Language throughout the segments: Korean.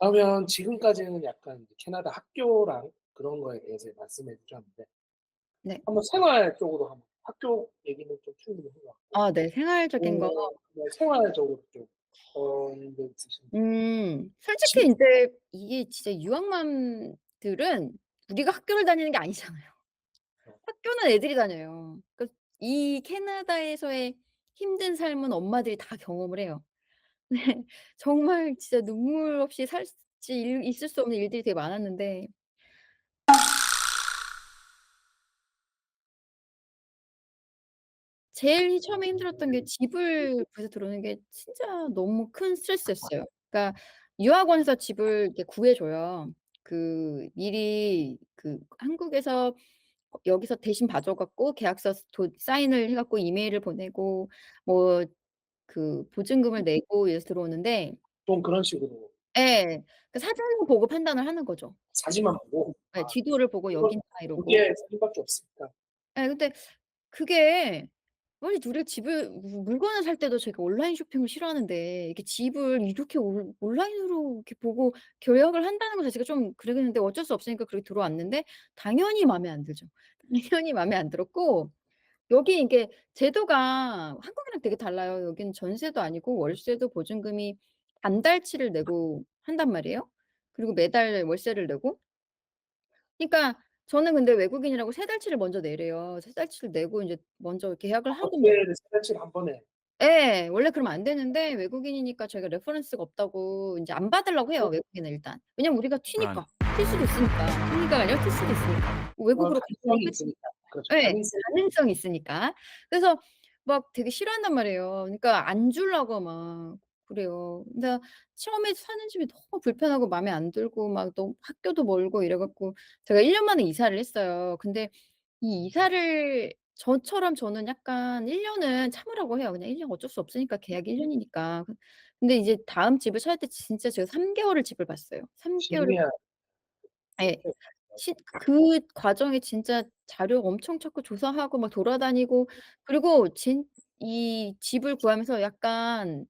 그러면 지금까지는 약간 캐나다 학교랑 그런 거에 대해서 말씀해 주셨는데 네. 한번 생활 쪽으로 한번 학교 얘기는 좀 충분히 한것 같고 아 네. 생활적인 거. 어 네 생활적으로 좀 어떤 게 있으신지. 음. 솔직히 지 인제 이게 진짜 유학맘들은 우리가 학교를 다니는 게 아니잖아요. 어. 학교는 애들이 다녀요. 그러니까 이 캐나다에서의 힘든 삶은 엄마들이 다 경험을 해요. 네. 정말 진짜 눈물 없이 살 수 일 있을 수 없는 일들이 되게 많았는데 제일 처음에 힘들었던 게 집을 구해서 들어오는 게 진짜 너무 큰 스트레스였어요. 그러니까 유학원에서 집을 이렇게 구해 줘요. 그 미리 그 한국에서 어 여기서 대신 봐줘 갖고 계약서 스도 사인을 해 갖고 이메일을 보내고 뭐 그 보증금을 내고 이래서 들어오는데 좀 그런 식으로. 예. 그 사진을 보고 판단을 하는 거죠. 사진만 보고. 예. 아 지도를 보고 그건 여긴다 이러고. 거기에 사진밖에 없으니까. 예. 근데 그게 아니 우리가 집을 무 물건을 살 때도 제가 온라인 쇼핑을 싫어하는데 이렇게 집을 이렇게 온 온라인으로 이렇게 보고 계약을 한다는 거 자체가 좀 그러겠는데 어쩔 수 없으니까 그렇게 들어왔는데 당연히 마음에 안 들죠. 당연히 마음에 안 들었고 여기 이게 제도가 한국이랑 되게 달라요. 여기는 전세도 아니고 월세도 보증금이 반달치를 내고 한단 말이에요. 그리고 매달 월세를 내고. 그러니까 저는 근데 외국인이라고 세 달치를 먼저 내래요. 세 달치를 내고 인제 먼저 계약을 아 하고 뭐 달치를 한 번에. 예. 원래 그러면 안 되는데 외국인이니까 저희가 레퍼런스가 없다고 인제 안 받으려고 해요 어. 외국인은 일단. 왜냐면 우리가 런. 튀니까. 튈 수도 있으니까. 튀니까 아니라 튈 수도 있으니까. 어 외국으로 가능성이 있으니까. 그렇죠. 예. 가능성이 가능성이 있으니까. 그래서 막 되게 싫어한단 말이에요. 그러니까 안 주려고 막 그래요. 근데 처음에 사는 집이 너무 불편하고 마음에 안 들고 막 너무 학교도 멀고 이래 갖고 제가 1년 만에 이사를 했어요. 근데 이 이사를 저처럼 저는 약간 1 년은 참으라고 해요. 그냥 1 년 어쩔 수 없으니까 계약이 1 년이니까. 그 근데 이제 다음 집을 찾을 때 진짜 제가 3 개월을 집을 봤어요. 3 개월을 신기한 예. 시 그 과정에 진짜 자료 엄청 찾고 조사하고 막 돌아다니고 그리고 진 이 집을 구하면서 약간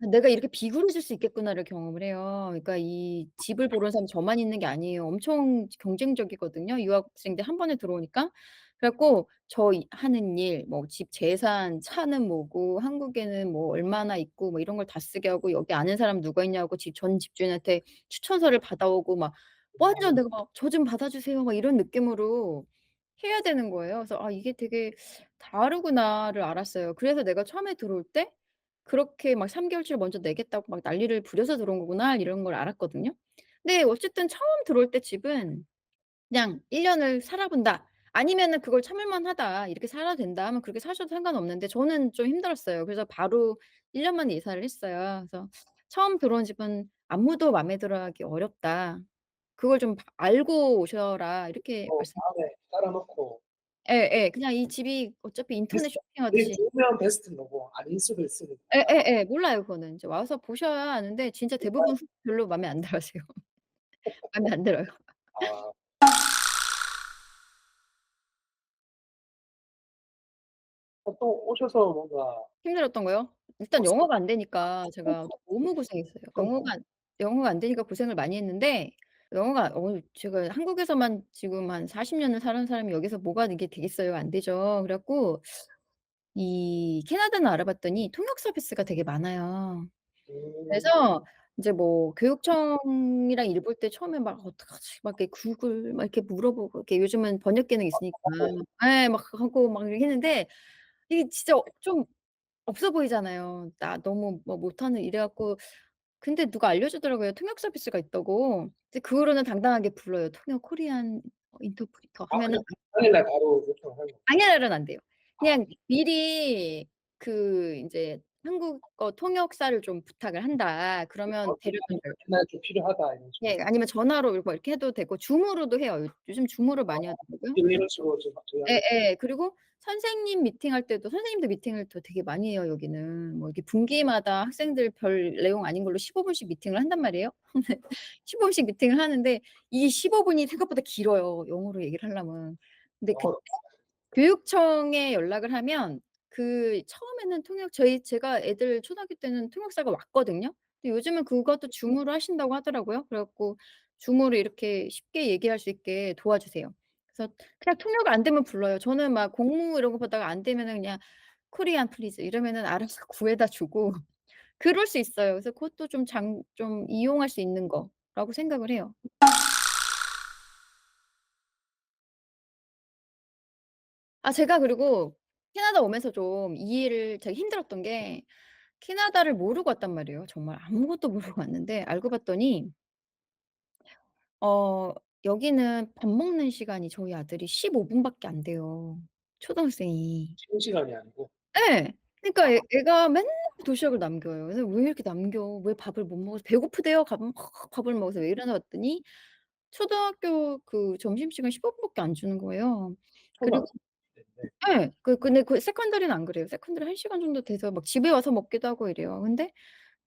'내가 이렇게 비굴해질 수 있겠구나.'를 경험을 해요. 그러니까 이 집을 보러 온 사람이 저만 있는 게 아니에요. 엄청 경쟁적이거든요 유학생들 1 번에 들어오니까. 그래 갖고 저 이 하는 일 뭐 집 재산, 차는 뭐고 한국에는 뭐 얼마나 있고 뭐 이런 걸 다 쓰게 하고 여기 아는 사람 누가 있냐고 집 전 집주인한테 추천서를 받아오고 막 완전 음. 내가 막 "저 좀 받아 주세요." 막 이런 느낌으로 해야 되는 거예요. 그래서 '아 이게 되게 다르구나.'를 알았어요. 그래서 내가 처음에 들어올 때 그렇게 막 3 개월치를 먼저 내겠다고 막 난리를 부려서 들어온 거구나 이런 걸 알았거든요. 근데 어쨌든 처음 들어올 때 집은 그냥 '일 년을 살아 본다.' 아니면은 '그걸 참을 만하다. 이렇게 살아도 된다.' 하면 그렇게 사셔도 상관없는데 저는 좀 힘들었어요. 그래서 바로 1 년 만에 이사를 했어요. 그래서 "처음 들어온 집은 아무도 마음에 들어 하기 어렵다. 그걸 좀바 알고 오셔라." 이렇게 어 말씀 마음에 깔아 놓고. 예예. 그냥 이 집이 어차피 인터넷 베스트 제일 쇼핑하듯이 좋으면 베스트인 거고 아닐 수도 있으니까. 예예예. 몰라요 그거는. 이제 와서 보셔야 아는데 진짜 대부분 별로 마음에 안 들어 하세요. 마음에 안 들어요. 아. 어 또 오셔서 뭔가 힘들었던 거요? 일단 영어가 안 되니까 제가 너무 고생했어요. 영어가 영어가 안 되니까 고생을 많이 했는데 영어가 어 제가 한국에서만 지금 한 40 년을 살은 사람이 여기서 뭐가 이게 되겠어요. 안 되죠. 그래 갖고 이 캐나다는 알아봤더니 통역 서비스가 되게 많아요. 음. 그래서 인제 뭐 교육청이랑 일 볼 때 처음에 막 '어떡하지?' 막 이렇게 구글 막 이렇게 물어보고 이렇게 요즘은 번역 기능이 있으니까 예막 하고 막 이렇게 했는데 이게 진짜 좀 없어 보이잖아요. 나 너무 뭐 못하는 이래 갖고 근데 누가 알려주더라고요 통역 서비스가 있다고. 이제 그거로는 당당하게 불러요. 통역 코리안 어 인터프리터 아 하면은 당일날 바로 요청하는 거예요? 당일날은 안 돼요. 아. 그냥 미리 그 인제 " 한국어 통역사를 좀 부탁을 한다." 그러면 데려다 줘요. "좀 필요하다." 이런 예. 식으로. 아니면 전화로 뭐 이렇게 해도 되고 줌으로도 해요. 요 요즘 줌으로 아 많이 하더라고요. 이런 식으로 막 저희 하는 예예. 그리고 선생님 미팅할 때도 선생님들 미팅을 또 되게 많이 해요 여기는. 뭐 이렇게 분기마다 학생들 별 내용 아닌 걸로 15 분씩 미팅을 한단 말이에요. 15 분씩 미팅을 하는데 이 15 분이 생각보다 길어요 영어로 얘기를 하려면. 근데 그때 어. 교육청에 연락을 하면 그 처음에는 통역 저희 제가 애들 초등학교 때는 통역사가 왔거든요. 근데 요즘은 그것도 줌으로 하신다고 하더라고요. 그래 갖고 줌으로 이렇게 쉽게 얘기할 수 있게 도와주세요. 그래서 그냥 통역이 안 되면 불러요. 저는 막 공무 이런 거 보다가 안 되면은 그냥 코리안 플리즈 이러면은 알아서 구해다 주고 그럴 수 있어요. 그래서 그것도 좀 장 좀 이용할 수 있는 거라고 생각을 해요. 아 제가 그리고 캐나다 오면서 좀 이해를 제가 힘들었던 게 캐나다를 모르고 왔단 말이에요. 정말 아무것도 모르고 왔는데 알고 봤더니 어 여기는 밥 먹는 시간이 저희 아들이 15 분 밖에 안 돼요, 초등학생이. 쉬는 시간이 아니고. 예. 그러니까 애 아. 애가 맨날 도시락을 남겨요. 그래서 "왜 이렇게 남겨? 왜 밥을 못 먹어서 배고프대요?" 그러면 밥을 먹어서 "왜 이러나?" 봤더니 초등학교 그 점심시간 15 분밖에 안 주는 거예요. 그리고. 예. 그 근데 그 세컨더리는 안 그래요. 세컨더리 1 시간 정도 돼서 막 집에 와서 먹기도 하고 이래요. 근데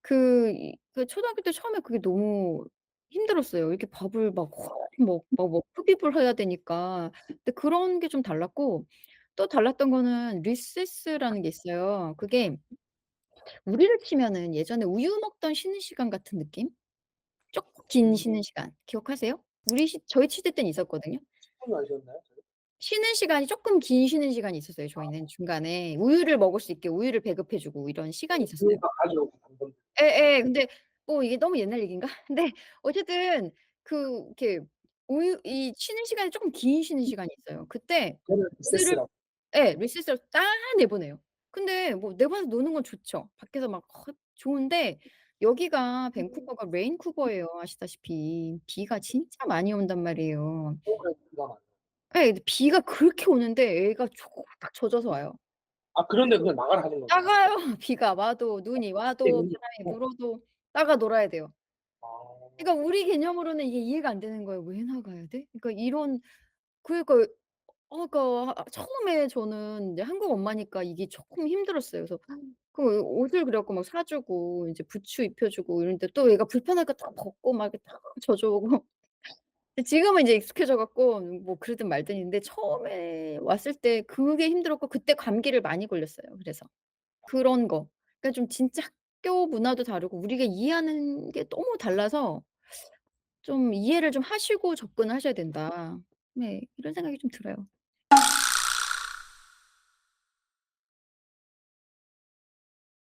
그 이 그 초등학교 때 처음에 그게 너무 힘들었어요. 이렇게 밥을 막막막 막 흡입을 해야 되니까. 근데 그런 게 좀 달랐고 또 달랐던 거는 리세스라는 게 있어요. 그게 우리를 치면은 예전에 우유 먹던 쉬는 시간 같은 느낌? 쪼끔 긴 음. 쉬는 시간 기억하세요? 우리 시 저희 시대 때는 있었거든요. 10분안 쉬었나요? 쉬는 시간이 쪼끔 긴 쉬는 시간이 있었어요 저희는 아. 중간에. 우유를 먹을 수 있게 우유를 배급해 주고 이런 시간이 있었어요. 예예. 근데 뭐 이게 너무 옛날 얘기인가? 근데 어쨌든 그 이렇게 우유 이 쉬는 시간이 쪼끔 긴 쉬는 시간이 있어요. 그때 그거를 우유를 리세스라고. 예 리세스를 딱 내보내요. 근데 뭐 내보내서 노는 건 좋죠. 밖에서 막어 좋은데 여기가 밴쿠버가 레인쿠버예요 아시다시피. 비가 진짜 많이 온단 말이에요. 예. 근데 비가 그렇게 오는데 애가 쫄딱 젖어서 와요. 아 그런데 그냥 나가라 하는 건가요? 나가요. 비가 와도 눈이 와도 바람이 불어도 나가 놀아야 돼요. 아. 그러니까 우리 개념으로는 이게 이해가 안 되는 거예요. '왜 나가야 돼?' 그러니까 이런 그러니까 어 그러니까 아 처음에 저는 이제 한국 엄마니까 이게 쪼끔 힘들었어요. 그래서 그 옷을 그래 갖고 막 사 주고 인제 부츠 입혀 주고 이러는데 또 얘가 불편하니까 다 벗고 막 이렇게 다 젖어 오고. 지금은 이제 익숙해져 갖고 뭐 그러든 말든 있는데 처음에 왔을 때 그게 힘들었고 그때 감기를 많이 걸렸어요 그래서. 그런 거. 그러니까 좀 진짜 학교 문화도 다르고 우리가 이해하는 게 너무 달라서 좀 '이해를 좀 하시고 접근을 하셔야 된다.' 네 이런 생각이 좀 들어요.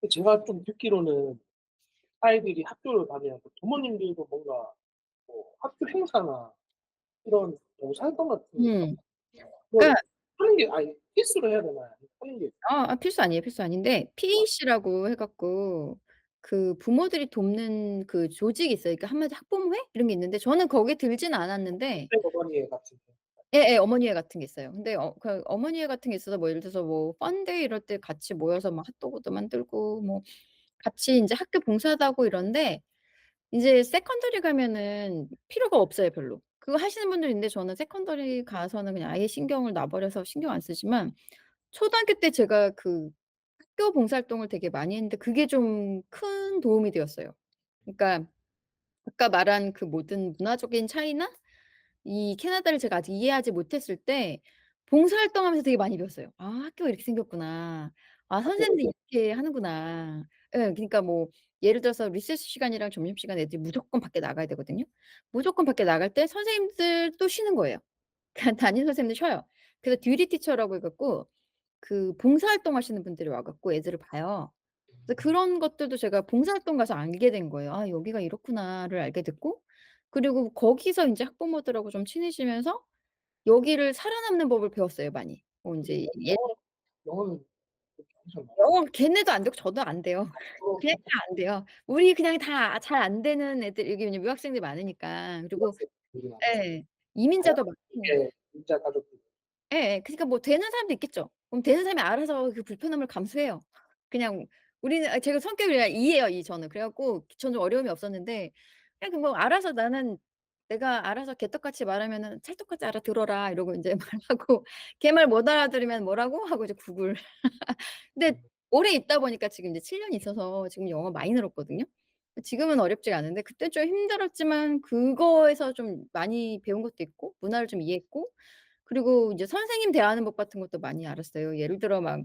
그 제가 좀 듣기로는 아이들이 학교를 가면 그 부모님들도 뭔가 뭐 학교 행사나 이런 봉사 활동 같은 거 음. 그걸 그러니까 하는 게 아니 필수로 해야 되나요? 하는 게 아 아 필수 아니에요, 필수 아닌데 아. PEC라고 해 갖고 그 부모들이 돕는 그 조직이 있어요. 그러니까 한마디로 학부모회 이런 게 있는데 저는 거기에 들지는 않았는데 어머니회 같은 거. 예예. 어머니회 같은 게 있어요. 근데 어 그 어머니회 같은 게 있어서 뭐 예를 들어서 뭐 펀데이 이럴 때 같이 모여서 뭐 핫도그도 만들고 뭐 같이 인제 학교 봉사도 하고 이런데 이제 세컨더리 가면은 필요가 없어요 별로. 그거 하시는 분들이 있는데 저는 세컨더리 가서는 그냥 아예 신경을 놔 버려서 신경 안 쓰지만 초등학교 때 제가 그 학교 봉사활동을 되게 많이 했는데 그게 좀 큰 도움이 되었어요. 그러니까 아까 말한 그 모든 문화적인 차이나 이 캐나다를 제가 아직 이해하지 못했을 때 봉사활동하면서 되게 많이 배웠어요. '아 학교가 이렇게 생겼구나. 아 선생님들이 이렇게 하는구나.' 예. 그러니까 뭐 예를 들어서 리세스 시간이랑 점심 시간에 애들이 무조건 밖에 나가야 되거든요. 무조건 밖에 나갈 때 선생님들도 쉬는 거예요. 그냥 담임 선생님도 쉬어요. 그래서 듀티 티처라고 해 갖고 그 봉사활동 하시는 분들이 와 갖고 애들을 봐요. 그래서 음. 그런 것들도 제가 봉사활동 가서 알게 된 거예요. '아 여기가 이렇구나.'를 알게 됐고 그리고 거기서 인제 학부모들하고 좀 친해지면서 여기를 살아남는 법을 배웠어요 많이. 뭐 인제 예 영어 영어는 하셨나요? 영어 걔네도 안 되고 저도 안 돼요. 그냥 다 안 돼요. 우리 그냥 다 잘 안 되는 애들 여기 왜냐면 유학생들이 많으니까. 그리고 유학생들이 많아서. 예. 이민자도 많고. 다양하게 민자 가족들이 예예. 그러니까 뭐 되는 사람도 있겠죠. 그럼 되는 사람이 알아서 그 불편함을 감수해요. 그냥 우리는 아 제가 성격이 그냥 E예요 E 저는. 그래 갖고 저는 좀 어려움이 없었는데 그냥 그 뭐 알아서 나는 내가 알아서 개떡같이 말하면은 "찰떡같이 알아들어라." 이러고 인제 말하고 걔 말 못 알아들으면 "뭐라고?" 하고 이제 구글. 근데 음. 오래 있다 보니까 지금 이제 7 년 있어서 지금 영어 많이 늘었거든요. 지금은 어렵지가 않은데 그때 좀 힘들었지만 그거에서 좀 많이 배운 것도 있고 문화를 좀 이해했고 그리고 이제 선생님 대하는 법 같은 것도 많이 알았어요. 예를 들어 막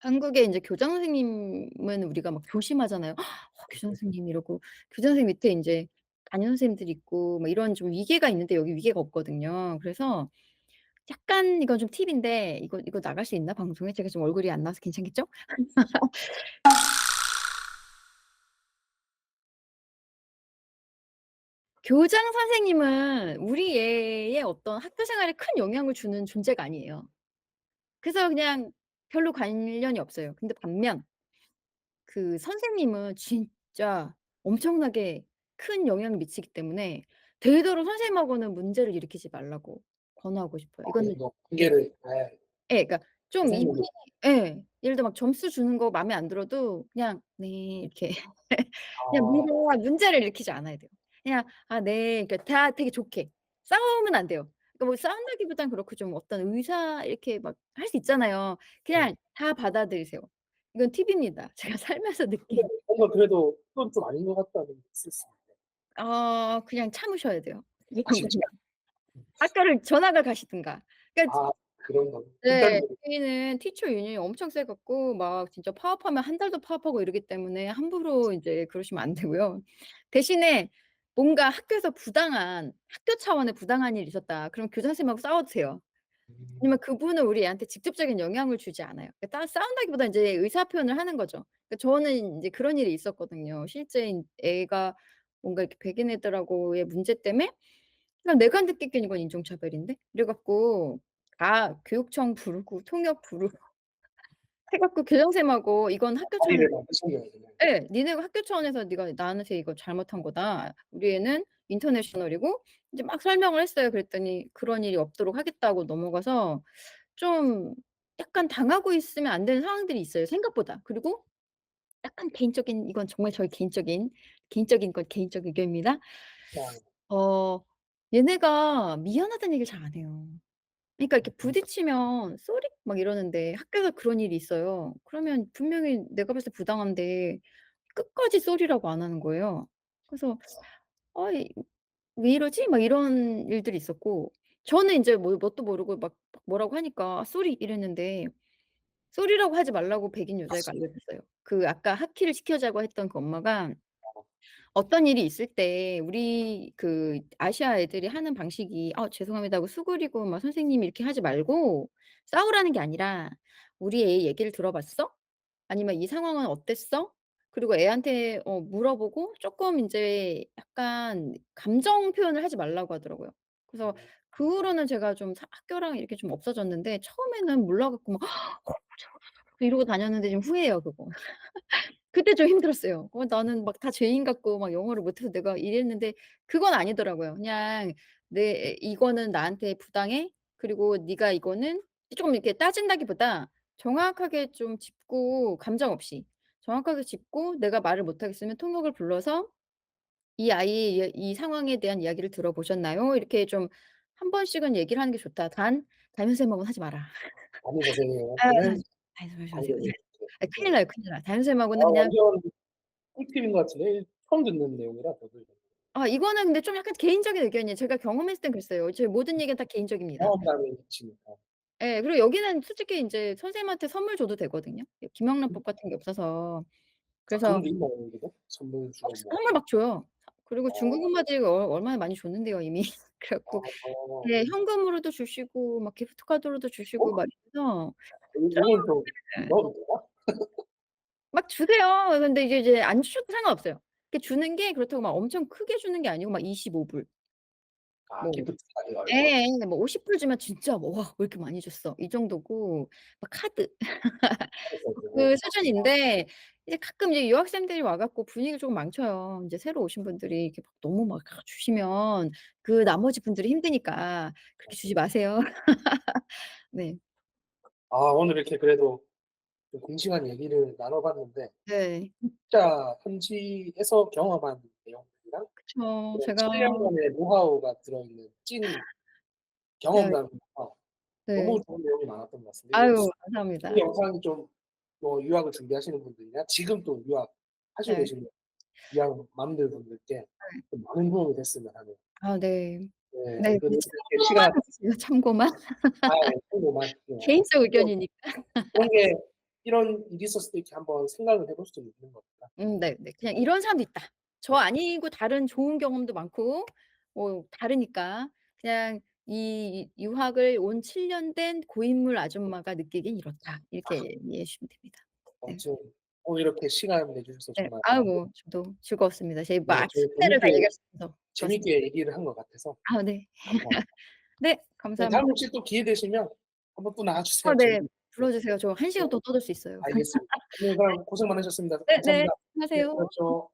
한국의 인제 교장 선생님은 우리가 막 조심하잖아요. "어 교장 선생님." 이러고 교장 선생님 밑에 인제 담임 선생님들이 있고 뭐 이런 좀 위계가 있는데 여기 위계가 없거든요. 그래서 약간 이건 좀 팁인데 이거 이거 나갈 수 있나 방송에? 제가 지금 얼굴이 안 나와서 괜찮겠죠? 교장 선생님은 우리 애의 어떤 학교 생활에 큰 영향을 주는 존재가 아니에요. 그래서 그냥 별로 관련이 없어요. 근데 반면 그 선생님은 진짜 엄청나게 큰 영향을 미치기 때문에 되도록 선생님하고는 문제를 일으키지 말라고 권하고 싶어요. 아 이거는 뭐 관계를 잘 예. 그러니까 좀 이미 선생님으로. 예. 예를 들어 막 점수 주는 거 마음에 안 들어도 그냥 "네." 이렇게 그냥 아. 뭔가 문제를 일으키지 않아야 돼요. 그냥 "아 네." 그러니까 다 되게 좋게. 싸우면 안 돼요. 그러니까 뭐 싸운다기보다는 그렇고 좀 어떤 의사 이렇게 막 할 수 있잖아요. 네. 그냥 다 받아들이세요. 이건 팁입니다. 제가 살면서 근데 느낀 뭔가 그래도 그건 좀 아닌 것 같다는 게 있었습니다. 어 그냥 참으셔야 돼요. 아. 학교를 전학을 가시든가. 그러니까 아 그런 거. 네. 극단적으로. 여기는 티처 유니온이 엄청 세 갖고 막 진짜 파업하면 1 달도 파업하고 이러기 때문에 함부로 인제 그러시면 안 되고요. 대신에 뭔가 학교에서 부당한 학교 차원의 부당한 일이 있었다. 그럼 교장 선생님하고 돼요. 음. 왜냐면 그분은 우리 애한테 직접적인 영향을 주지 않아요. 그러니까 따 싸운다기보다 인제 의사 표현을 하는 거죠. 그러니까 저는 인제 그런 일이 있었거든요. 실제 인 애가 뭔가 이렇게 백인 애들하고의 문제 때문에 그냥 내가 느끼기엔 이건 인종차별인데 이래 갖고 다 교육청 부르고 통역 부르고 해 갖고 교장 선생님하고 이건 학교 차원 자리를 만드셨네요 그냥. 예. "니네가 학교 차원에서 네가 나한테 이거 잘못한 거다. 우리 애는 인터내셔널이고" 이제 막 설명을 했어요. 그랬더니 "그런 일이 없도록 하겠다."고 넘어가서 좀 약간 당하고 있으면 안 되는 상황들이 있어요 생각보다. 그리고 약간 개인적인 이건 정말 저의 개인적인, 개인적인 건 개인적 의견입니다. 아. 어 얘네가 미안하다는 얘기를 잘 안 해요. 그러니까 이렇게 부딪히면 "쏘리." 막 이러는데 학교에서 그런 일이 있어요. 그러면 분명히 내가 봤을 때 부당한데 끝까지 쏘리라고 안 하는 거예요. 그래서 '아이 왜 이러지?' 막 이런 일들이 있었고 저는 인제 뭐 뭣도 모르고 막 뭐라고 하니까 "쏘리." 이랬는데 쏘리라고 하지 말라고 백인 여자애가 맞습니다. 알려줬어요. 그 아까 하키를 시켜자고 했던 그 엄마가 어. 어떤 일이 있을 때 우리 그 아시아 애들이 하는 방식이 "아 죄송합니다." 하고 수그리고 막 "선생님." 이렇게 하지 말고 싸우라는 게 아니라 "우리 애 얘기를 들어봤어?" 아니면 "이 상황은 어땠어?" 그리고 애한테 어 물어보고 쪼끔 인제 약간 감정 표현을 하지 말라고 하더라고요. 그래서 음. 그 후로는 제가 좀 사 학교랑 이렇게 좀 없어졌는데 처음에는 몰라 갖고 막 이러고 다녔는데 지금 후회해요 그거. 그때 좀 힘들었어요. 어 나는 막 다 죄인 같고 막 영어를 못해서 내가 이랬는데 그건 아니더라고요. 그냥 "내 이거는 나한테 부당해. 그리고 네가 이거는" 쪼끔 이렇게 따진다기보다 정확하게 좀 짚고 감정 없이 정확하게 짚고 내가 말을 못 하겠으면 통역을 불러서 "이 아이의 이 상황에 대한 이야기를 들어보셨나요?" 이렇게 좀 1 번씩은 얘기를 하는 게 좋다. 단 담임 선생님하고는 하지 마라. 담임 아 선생님한테는 담임 선생님 조심하세요. 관계를 네. 아 큰일 네. 나요, 큰일 나요. 담임 아 선생님하고는 그냥 완전 꿀팁인 것 같은데 처음 듣는 내용이라 저도 이거. 아 이거는 근데 좀 약간 개인적인 의견이에요. 제가 경험했을 땐 그랬어요. 제 모든 얘기는 다 개인적입니다. 경험담이. 예. 그리고 여기는 솔직히 인제 선생님한테 선물 줘도 되거든요. 이 음. 김영란법 같은 게 없어서. 아 그래서 그런 게 있나요 여기도? 선물 어 주고 뭐. 선물 막 줘요. 그리고 중국 어. 엄마들이 얼 얼마나 많이 줬는데요 이미. 그래 아 갖고 어. 네 현금으로도 주시고 막 기프트 카드로도 주시고 어? 막 이래서 요 요건 좀 네. 넣어도? 막 주세요. 근데 이제 이제 안 주셔도 상관없어요. 그 주는 게 그렇다고 막 엄청 크게 주는 게 아니고 막 25 불. 아 뭐 기프트 카드 말고. 예예. 뭐50 불 주면 진짜 뭐 '와 왜 이렇게 많이 줬어?' 이 정도고 막 카드. 그 수준인데 이제 가끔 이제 유학생들이 와 갖고 분위기를 조금 망쳐요. 인제 새로 오신 분들이 이렇게 막 너무 막 주시면 그 나머지 분들이 힘드니까 그렇게 주지 마세요. 네. 아 오늘 이렇게 그래도 좀 공심한 얘기를 나눠 봤는데 네. 진짜 현지에서 경험한 내용들이랑 그쵸. 그런 제가 7 년간의 노하우가 들어있는 찐 네. 경험담이어서 네. 너무 좋은 내용이 많았던 것 같습니다. 이게 아유 이 감사합니다. 영상이 좀 뭐 유학을 준비하시는 분들이나 지금 또 유학 하시고 네. 계신 유학 맘들 분들께 네. 좀 많은 도움이 됐으면 하는 아 네. 네. 네. 은근 그 이렇게 참고만 시간 해 주세요 참고만. 아예 참고만. 네. 개인적 또 의견이니까. 그런 게 이런 일이 있었을 때 이렇게 한번 생각을 해볼 수 있는 겁니다. 음 네 네. 그냥 '이런 사람도 있다.' 저 아니고 다른 좋은 경험도 많고 뭐 다르니까 그냥 이 유학을 온 7 년 된 고인물 아줌마가 느끼기엔 이렇다. 이렇게 이해해 주시면 됩니다. 네. 아무튼 오늘 이렇게 시간 내주셔서 네. 정말 아이고 저도 즐거웠습니다. 제 네, 막 저희 숙제를 다 재밌게 얘기할 수 있어서 좋았습니다. 재밌게 얘기를 한 것 같아서 아 네. 감사합니다. 네 네, 감사합니다. 다음에 혹시 또 기회 되시면 한번 또 나와 주세요. 아 네. 재밌게. 불러 주세요. 저 1 시간 더 떠들 수 있어요. 알겠습니다. 오늘 그럼 고생 많으셨습니다. 네 네. 감사합니다. 네, 수고하세요. 그렇죠.